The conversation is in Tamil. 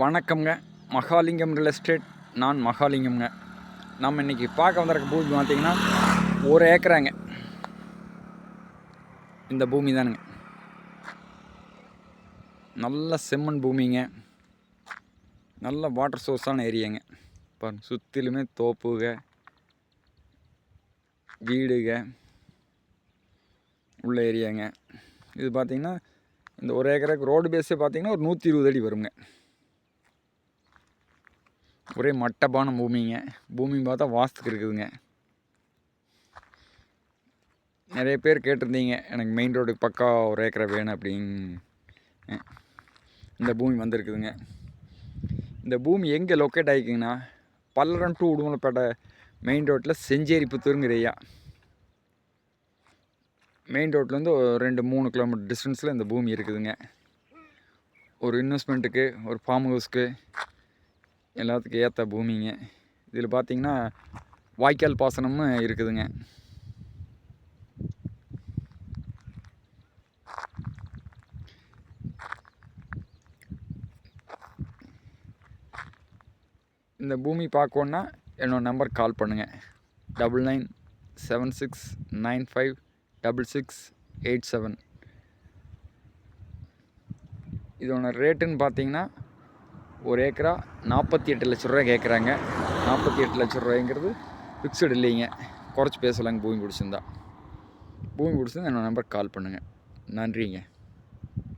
வணக்கம்ங்க. மகாலிங்கம் ரியல் எஸ்டேட் நான் மகாலிங்கம்ங்க. நம்ம இன்றைக்கி பார்க்க வந்திருக்க பூமி பார்த்தீங்கன்னா ஒரு ஏக்கராங்க. இந்த பூமி தானுங்க. நல்ல செம்மண் பூமிங்க. நல்ல வாட்டர் சோர்ஸான ஏரியாங்க. பாருங்க சுற்றிலுமே தோப்புக வீடுக உள்ள ஏரியாங்க. இது பார்த்திங்கன்னா இந்த ஒரு ஏக்கருக்கு ரோடு பேஸே பார்த்திங்கன்னா ஒரு நூற்றி இருபது அடி வருங்க. ஒரே மட்டப்பான பூமிங்க. பூமி பார்த்தா வாஸ்துக்கு இருக்குதுங்க. நிறைய பேர் கேட்டிருந்தீங்க எனக்கு மெயின் ரோடுக்கு பக்கா ஒரு ஏக்கரை வேணும் அப்படின்னு. இந்த பூமி வந்திருக்குதுங்க. இந்த பூமி எங்கே லொக்கேட் ஆகிக்குங்கன்னா பல்லடம் டூ உடுமலைப்பேட்டை மெயின் ரோட்டில் செஞ்சேரி புத்தூருங்கிற ஐயா மெயின் ரோட்லேருந்து ஒரு ரெண்டு மூணு கிலோமீட்டர் டிஸ்டன்ஸில் இந்த பூமி இருக்குதுங்க. ஒரு இன்வெஸ்ட்மெண்ட்டுக்கு ஒரு ஃபார்ம் ஹவுஸ்க்கு எல்லாத்துக்கும் ஏற்ற பூமிங்க. இதில் பார்த்தீங்கன்னா வாய்க்கால் பாசனமும் இருக்குதுங்க. இந்த பூமி பார்க்கணுன்னா என்னோட நம்பர் கால் பண்ணுங்கள் double nine seven six nine five double six eight seven. இதோட ரேட்டுன்னு பார்த்தீங்கன்னா ஒரு ஏக்கரா நாற்பத்தி எட்டு லட்ச ரூபாய் கேட்குறாங்க. நாற்பத்தி எட்டு லட்ச ரூபாய்ங்கிறது ஃபிக்ஸ்டு இல்லைங்க. குறைச்சி பேசலாங்க. பூமி பிடிச்சிருந்தா. பூமி பிடிச்சிருந்தா என்னோடய நம்பருக்கு கால் பண்ணுங்கள் நன்றிங்க.